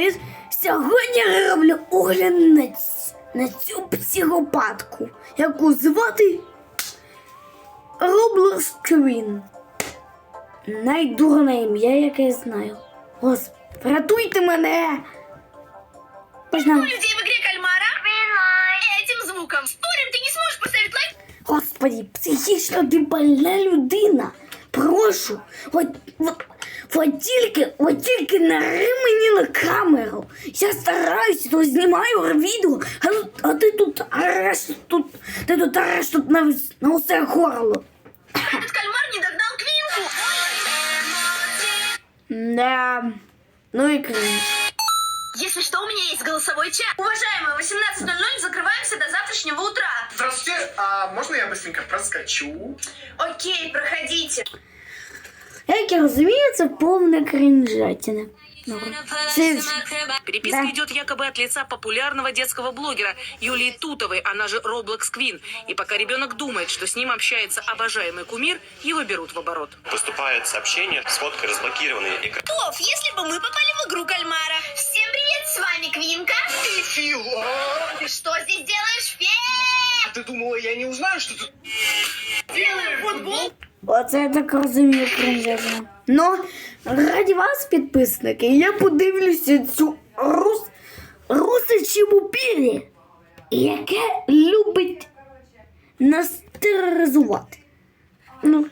І Сьогодні я роблю огляд на, ць- на цю психопатку, яку звати Roblox Queen. Найдурне ім'я, яке я знаю. Господи, рятуйте мене! Почнемо. людей в игре кальмара этим звуком. Спорим, ты не сможешь поставить лайк? Господи, психічно ти больна людина. Прошу, от, от, от тільки, от тільки нари мені на камеру. Я стараюся, то знімаю відео, а, тут, а ти тут ореш тут, ти тут ореш тут на, вс- на усе горло. Этот кальмар не догнал Квинку. Да, ну і кринж. Если что, у меня есть голосовой чат. Уважаемые, 18.00 закрываемся до завтрашнего утра. Здравствуйте, а можно я быстренько проскочу? Окей, проходите. Як я розумію, це повна кринжатина. Це- Переписка Да. идет якобы от лица популярного детского блогера Юлии Тутовой, она же Roblox Queen. И пока ребенок думает, что с ним общается обожаемый кумир, его берут в оборот. Поступает сообщение с фоткой разблокированный экран. Оф, если бы мы попали в игру кальмара. Всем привет, с вами Квинка. Ты Фила! Ты что здесь делаешь, Фе? Ты думала, я не узнаю, что тут... Делаем футбол. Оце я так розумію кринжатина. Ну, раді вас, підписники, я подивлюся цю рус... русичому пірі, яке любить нас тероризувати. Ну,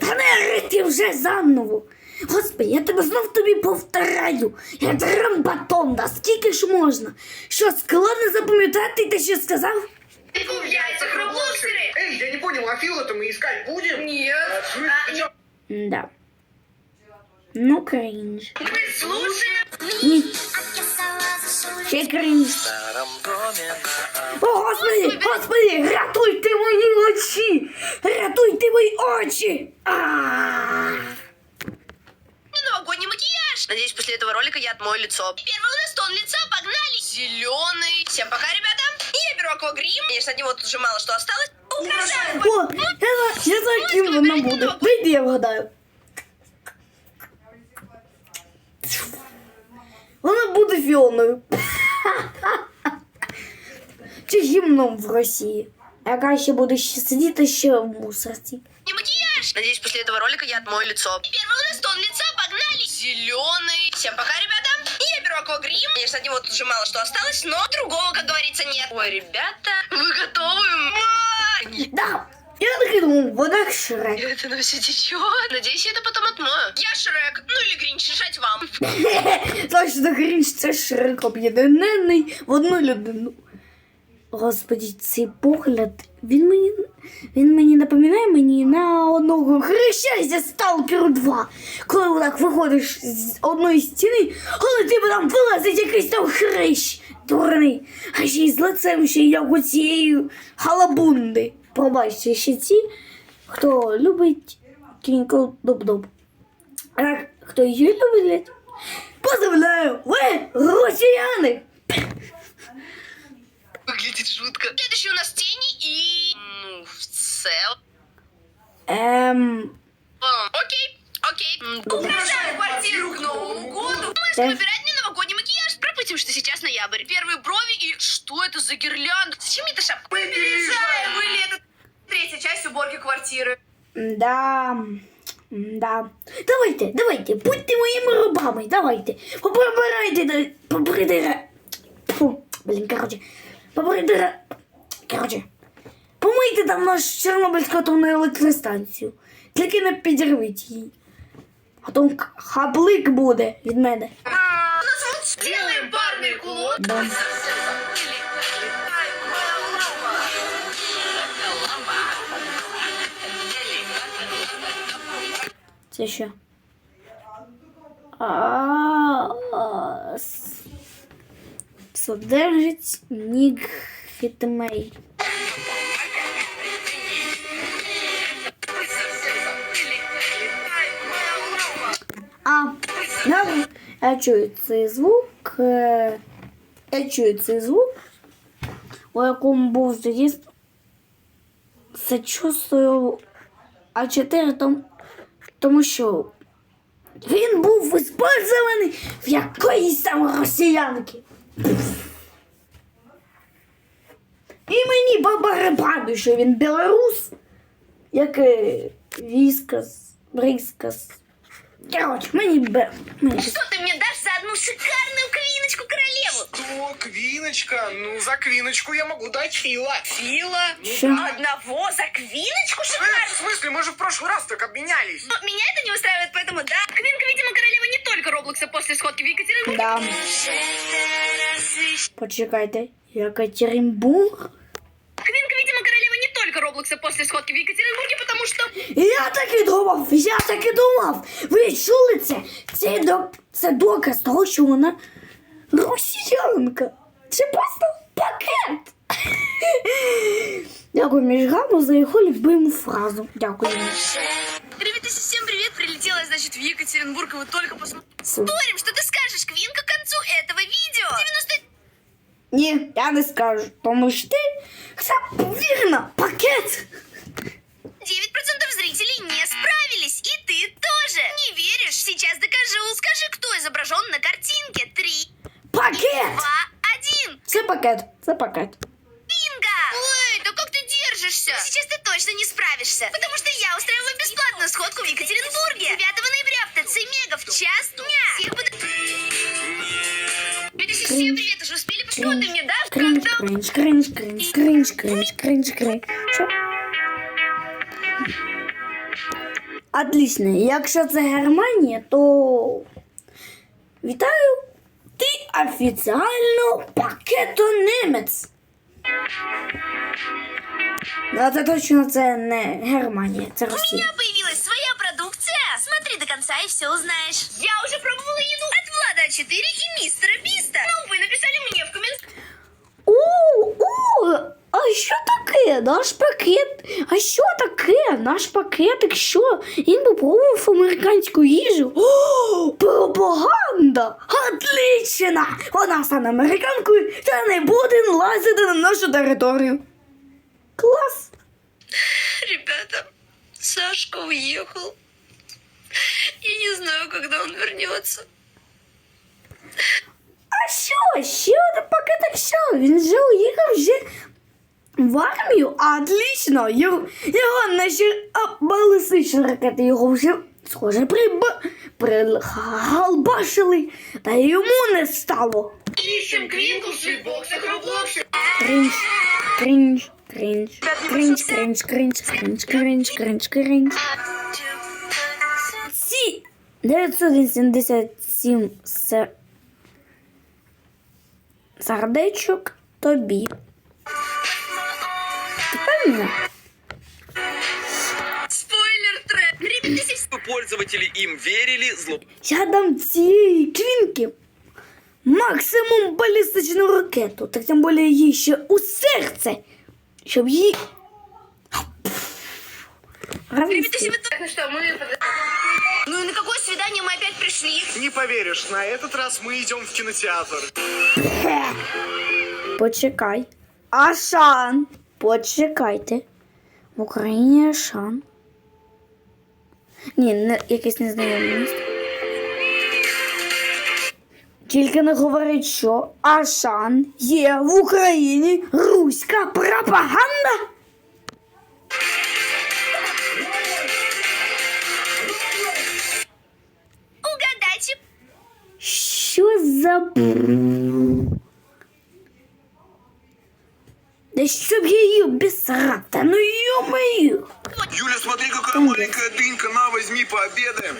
та не рити вже заново. Господи, я тебе знов тобі повторяю. Я трамбатон, да скільки ж можна? Що, складно запам'ятати те, що сказав? В яйцах роблоксеры. Эй, я не понял, а Фила-то мы искать будем? Нет. А, в смысле, А, ты чё? Да. Ну, кринж. Мы слушаем. Ні. Ще кринж. О, господи, господи, рятуйте мої очі! Рятуйте мої очі! А! Новогодний макияж. Надеюсь, после этого ролика я отмою лицо. Первый у нас тон лица, погнали. Зеленый. Всем пока, ребята. Я беру аквагрим. Конечно, от него тут уже мало что осталось. Украшаю. О, я, зна- я знаю, ким вона буде. Вийди, я вгадаю. Вона буде фіоною. Чи гімном в Росії. Яка ще буде ще сидіти ще в мусорці. Не макияж. Надеюсь, после этого ролика я отмою лицо. Первый у нас тон лица, погнали. Зеленый. Всем пока, ребята. Я беру аквагрим. Конечно, от него тут уже мало что осталось, но другого, как говорится, нет. Ой, ребята, вы готовы? Ма! Да, я такий думав, вода Шрек. Это на все течет. Надеюсь, я это потом отмою. Я Шрек. Ну или Гринч, решать вам. Точно Грінч це Шрек об'єднаний в одну людину. Господи, цей погляд, він мені, він мені напоминає мені на одного хреща зі Сталкеру 2. Коли так виходиш з одної стіни, але тебе там вилазить якийсь там хрещ дурний. А ще й з лицем ще як у цієї халабунди. Пробачте, ще ті, хто любить кінько доб-доб. А хто її люблять? Поздравляю, ви росіяни! Выглядит жутко. Следующий у нас тени и... Ну, в целом... Ем, Окей, окей. Украшаю квартиру к Новому году. Да. выбирать мне новогодний макияж. Пропустим, что сейчас ноябрь. Первые брови и... Что это за гирлянда? Зачем мне эта шапка? Мы переезжаем, или это третья часть уборки квартиры? да. Да. Давайте, давайте, будьте моїми рабами, давайте. Поприбирайте. Фу, блін, короче. Попридира. Короче. Помийте там нашу Чорнобильську атомну електростанцію. Тільки не підірвіть її. А то хаблик буде від мене. Це що? Содержить Нік Хітмей. А. Я чую цей звук. е, Я чую цей звук, у якому був заїзд. Це чувствую А4 тому, тому що Він був використаний в якоїсь там росіянки. І мені бабарабану, що він білорус, як Віскас, Брискас. Коротше, мені бе. Мені... Что ты мне дашь за одну шикарную квиночку королеву? Что, Квиночка? Ну, за Квиночку я могу дать Фила. Фила? Что? Одного за квиночку Э, шикарную? в смысле, мы же в прошлый раз так обменялись. Но меня это не устраивает, поэтому да. Квинка, видимо, королева не только Роблокса после сходки в Екатеринбурге. Да. Почекайте, Екатеринбург? Квинка, видимо, королева не только Роблокса после сходки в Екатеринбурге, потому что... Я так і думав, я так і думав. Ви чули це? Це, до... це доказ того, що вона росіянка. Це просто пакет. Дякую, Міжгану, за його любиму фразу. Дякую. Ребята, всем привет! Прилетела, значит, в Екатеринбург, и вы только посмотрите. Супер. Спорим, что ты скажешь, Квинка, к концу этого видео? 90... Ні, я не скажу, тому що ти вірно, пакет. 9% зрителей не справились, и ты тоже. Не веришь? Сейчас докажу. Скажи, кто изображен на картинке. Три, Пакет. два, один. Це пакет, це пакет. Бинго! Ой, да как ты держишься? Сейчас ты точно не справишься, потому что я устраиваю бесплатную сходку в Екатеринбурге. 9 ноября в ТЦ Мега в час дня. Всех буду... Привет, уже успели? Что ты мне дашь? Кринж, Когда? кринж, кринж, кринж, кринж, кринж, кринж, кринж. Що? Отлично. Якщо це Германія, то вітаю. Ти офіціально пакетонемець. Ну, це точно це не Германія, це У Росія. меня появилась своя продукция. Смотри до конца и все узнаешь. Я уже пробовала еду от Влада 4 и мистера Биста. Ну, вы написали мне в комментариях. О, о, а що таке? Наш пакет. А що таке? Наш пакетик що? Він попробував американську їжу. О, пропаганда! Отлично! Вона стане американкою та не буде лазити на нашу територію. Клас! Ребята, Сашка уехал. Я не знаю, когда он вернется. А що? Ще один пакетик що? Він вже уїхав вже в армію? Отлично! Його, його наші а, ракети його вже схоже приба, пригалбашили, та йому не стало. Ищем Квинку в свитбоксах Роблоксе. Кринж, кринж, кринж, кринж, кринж, кринж, кринж, кринж, кринж, кринж. Ці 987 сердечок тобі. Ні. Спойлер трек. Пользователи им верили, зло... Я дам цієї квінки максимум балістичну ракету, так тим більше їй ще у серце, щоб її. Ребята, если вы так, ну что, мы... Ну и на какое свидание мы опять пришли? Не поверишь, на этот раз мы идем в кинотеатр. Почекай. Ашан. Почекайте. В Україні Ашан. Ні, не, якесь незнайоме місто. Тільки не говорить, що Ашан є в Україні руська пропаганда. за. Да щоб я її обісрати, ну йо-моє. Юля, смотри, какая маленькая дынька, на, возьми, пообедаем.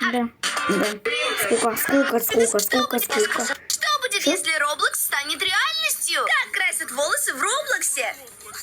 Да, да. Скука, скука, скука, скука, скука. Что будет, если Roblox станет реальностью? Как красят волосы в Роблоксе?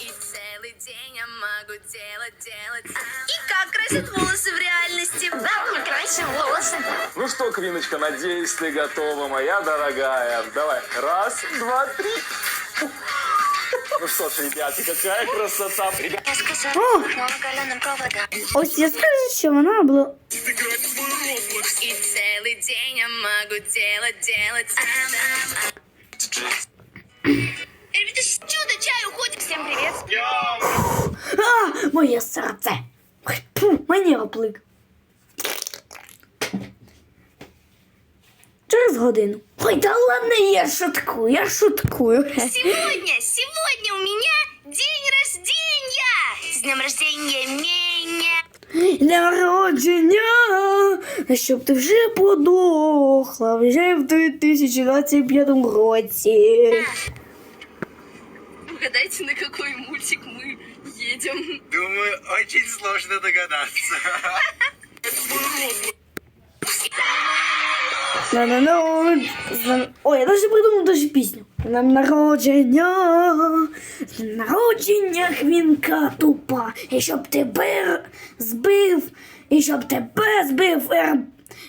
И целый день я могу делать, делать. Как красят волосы в реальности? Да, мы красим волосы. Ну что, Квиночка, надеюсь, ты готова, моя дорогая. Давай, раз, два, три. Ну что ж, ребята, какая красота. Ребята, Я сказала. Ось я скажу, що вона була. И целый день я могу делать, делать. Ребята, чудо чай уходит. Всем привет. А, моє серце. Фу, мені оплик. через годину. Ой, та ладно, я шуткую, я шуткую. Сегодня, сегодня у меня день рождения! С днем рождения, меня! Народження, щоб ти вже подохла, вже в 2025 році. Угадайте, на какой мультик мы. Думаю, очень сложно догадаться. На -на -на. Ой, я даже придумав даже пісню. З Днем народження, днем народження хвінка тупа, і щоб тебе збив, і щоб тебе збив,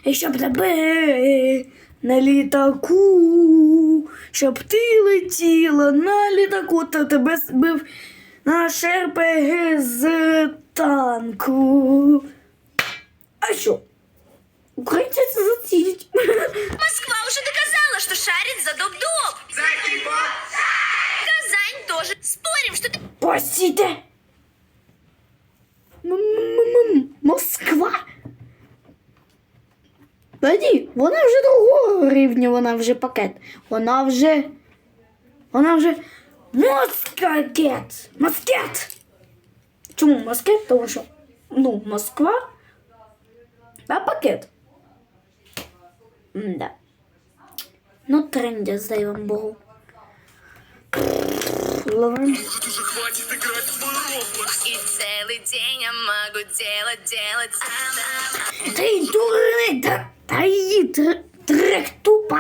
і щоб тебе на літаку, щоб ти летіла на літаку, та тебе збив наш РПГ з танку. А що? Українці це зацінять. Москва уже доказала, что шарит за доп-доп. Казань тоже. Спорим, что ты... Простите. Москва. Та ні, вона вже другого рівня, вона вже пакет. Вона вже. Вона вже москакет. Москет. Чому москет? Тому що, ну, Москва, а пакет. Да. Ну, трендя, дай вам Богу. Лаврен. И целый день я могу делать, делать. Та й дурний, та, та її тр, трек тупо.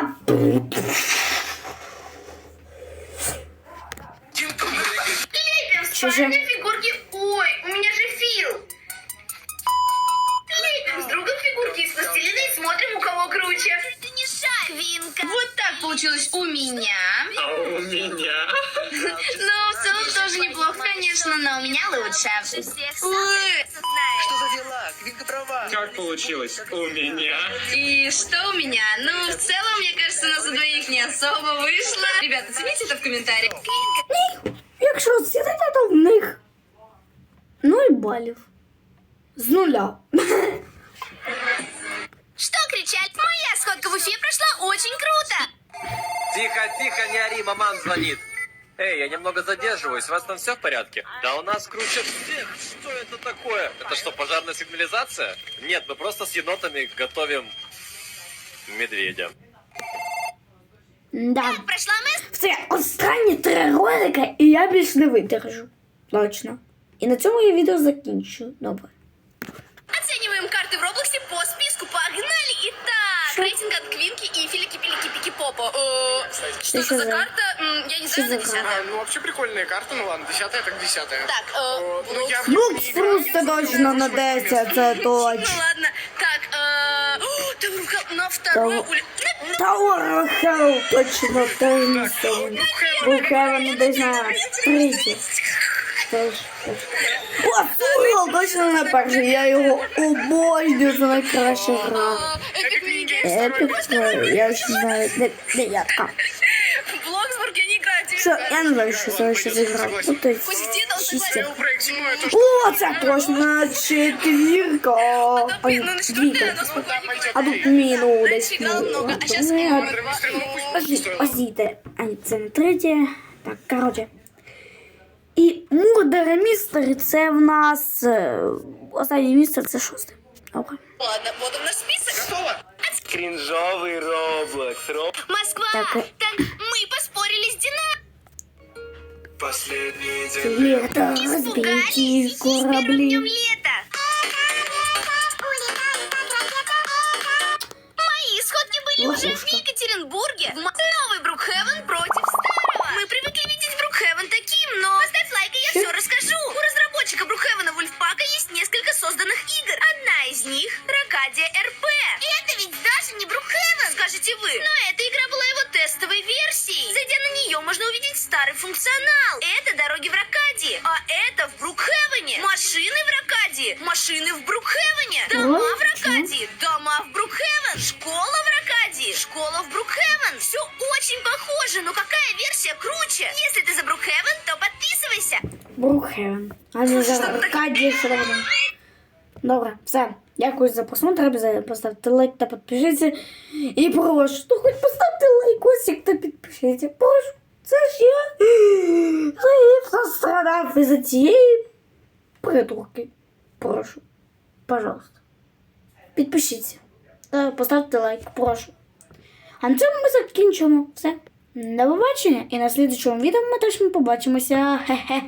Что же? фигурки. Ой, у меня же Фил. Лепим с другом фигурки из пластилина и смотрим, у кого круче. Ты не шарь, Квинка. Вот так получилось у меня. А у меня? Ну, в целом тоже неплохо, конечно, но у меня лучше. Что за дела? Квинка права. Как получилось? У меня. И что у меня? Ну, в целом, мне кажется, у нас у двоих не особо вышло. Ребята, оцените это в комментариях. Якщо сидите, то в них нуль балів. З нуля. Что кричать? Моя сходка в Уфе прошла очень круто. Тихо, тихо, не ори, маман звонит. Эй, я немного задерживаюсь, у вас там все в порядке? Да у нас круче всех. Что это такое? Это что, пожарная сигнализация? Нет, мы просто с енотами готовим медведя. Да. Прошла моя Все останні три ролики, і я більш не видержу. Точно. І на цьому я відео закінчу. Добре. Оцениваем карты в Роблоксе по списку. Погнали! Итак, рейтинг от Квинки и Филики Пилики Пики Попа. Э, Что Что это за за- карта? М, Я не Что знаю, за это десятая. А, ну вообще прикольная карта, ну ладно, десятая так десятая. Так, э, О, ну, ну, я в Ну, неё не играл, просто я знаю, точно на восьмое 10, место. це Ну точно. ладно. Так, э, о, там рука на второй Та- улице. Tower Hell точно тенісом. Бухевен десь на третій. Теж, теж. О, Фурл точно на перший. Я його обожнюю, це найкраща гра. Епік, я ще знаю, де, дев'ятка. Блоксбург я не играю. тебе я не знаю, що це ще за гра. Ну, то есть, Хоть О, це точно четвірка. Ой, Ну, двійка. четвертое, насколько я не понимаю. А тут міну десь. Раньше а ну. А ні, це не третє. Так, коротше. І мурдери містери це в нас. е, Останнє місце це шосте. Добре. Ладно, вот он наш список. Кринжовый Роблокс. Роб... Москва! Так, Последний день. Лето розбиті Испугались Брухевен. А не за Аркадія Шревен. Добре, все. Дякую за просмотр. Обязательно поставте лайк та підпишіться. І прошу, ну хоч поставте лайкосик та підпишіться. Прошу. Це ж я наївно страдав із-за цієї придурки. Прошу. Пожалуйста. Підпишіться. Та поставте лайк, прошу. А на цьому ми закінчимо. Все. До побачення. І на слідчому відео ми теж побачимося. Хе-хе.